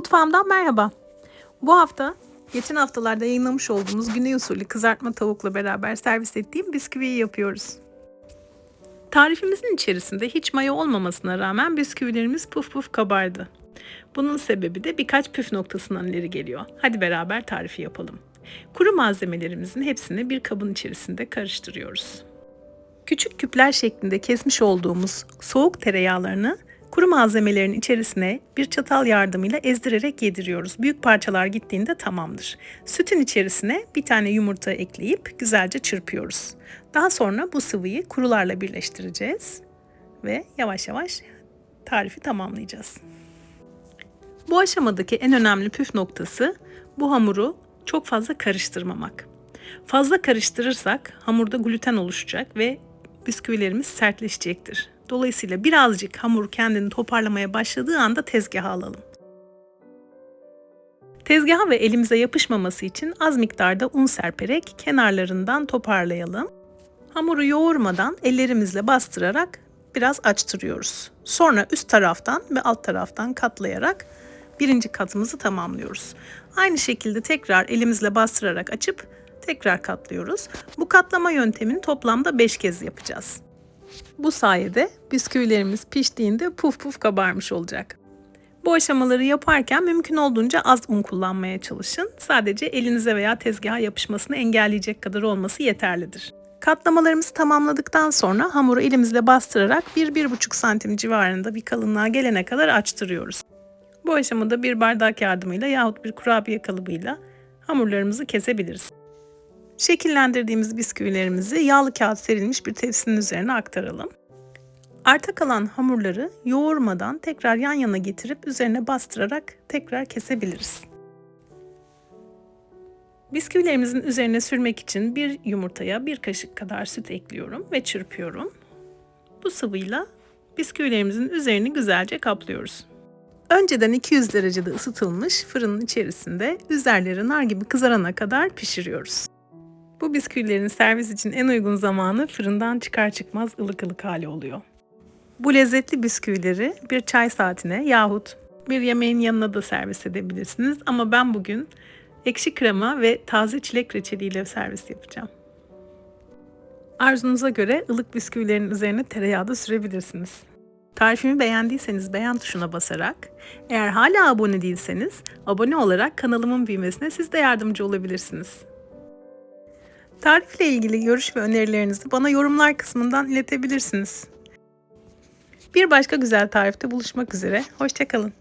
Mutfağımdan merhaba. Bu hafta geçen haftalarda yayınlamış olduğumuz güney usulü kızartma tavukla beraber servis ettiğim bisküviyi yapıyoruz. Tarifimizin içerisinde hiç maya olmamasına rağmen bisküvilerimiz puf puf kabardı. Bunun sebebi de birkaç püf noktasından ileri geliyor. Hadi beraber tarifi yapalım. Kuru malzemelerimizin hepsini bir kabın içerisinde karıştırıyoruz. Küçük küpler şeklinde kesmiş olduğumuz soğuk tereyağlarını kuru malzemelerin içerisine bir çatal yardımıyla ezdirerek yediriyoruz. Büyük parçalar gittiğinde tamamdır. Sütün içerisine bir tane yumurta ekleyip güzelce çırpıyoruz. Daha sonra bu sıvıyı kurularla birleştireceğiz ve yavaş yavaş tarifi tamamlayacağız. Bu aşamadaki en önemli püf noktası bu hamuru çok fazla karıştırmamak. Fazla karıştırırsak hamurda gluten oluşacak ve bisküvilerimiz sertleşecektir. Dolayısıyla birazcık hamur kendini toparlamaya başladığı anda tezgaha alalım. Tezgaha ve elimize yapışmaması için az miktarda un serperek kenarlarından toparlayalım. Hamuru yoğurmadan ellerimizle bastırarak biraz açtırıyoruz. Sonra üst taraftan ve alt taraftan katlayarak birinci katımızı tamamlıyoruz. Aynı şekilde tekrar elimizle bastırarak açıp tekrar katlıyoruz. Bu katlama yöntemini toplamda 5 kez yapacağız. Bu sayede bisküvilerimiz piştiğinde puf puf kabarmış olacak. Bu aşamaları yaparken mümkün olduğunca az un kullanmaya çalışın. Sadece elinize veya tezgaha yapışmasını engelleyecek kadar olması yeterlidir. Katlamalarımızı tamamladıktan sonra hamuru elimizle bastırarak 1-1,5 santim civarında bir kalınlığa gelene kadar açtırıyoruz. Bu aşamada bir bardak yardımıyla yahut bir kurabiye kalıbıyla hamurlarımızı kesebiliriz. Şekillendirdiğimiz bisküvilerimizi yağlı kağıt serilmiş bir tepsinin üzerine aktaralım. Arta kalan hamurları yoğurmadan tekrar yan yana getirip üzerine bastırarak tekrar kesebiliriz. Bisküvilerimizin üzerine sürmek için bir yumurtaya bir kaşık kadar süt ekliyorum ve çırpıyorum. Bu sıvıyla bisküvilerimizin üzerini güzelce kaplıyoruz. Önceden 200 derecede ısıtılmış fırının içerisinde üzerleri nar gibi kızarana kadar pişiriyoruz. Bu bisküvilerin servis için en uygun zamanı fırından çıkar çıkmaz ılık ılık hali oluyor. Bu lezzetli bisküvileri bir çay saatine yahut bir yemeğin yanına da servis edebilirsiniz. Ama ben bugün ekşi krema ve taze çilek reçeliyle servis yapacağım. Arzunuza göre ılık bisküvilerin üzerine tereyağı da sürebilirsiniz. Tarifimi beğendiyseniz beğen tuşuna basarak, eğer hala abone değilseniz abone olarak kanalımın büyümesine siz de yardımcı olabilirsiniz. Tarifle ilgili görüş ve önerilerinizi bana yorumlar kısmından iletebilirsiniz. Bir başka güzel tarifte buluşmak üzere. Hoşçakalın.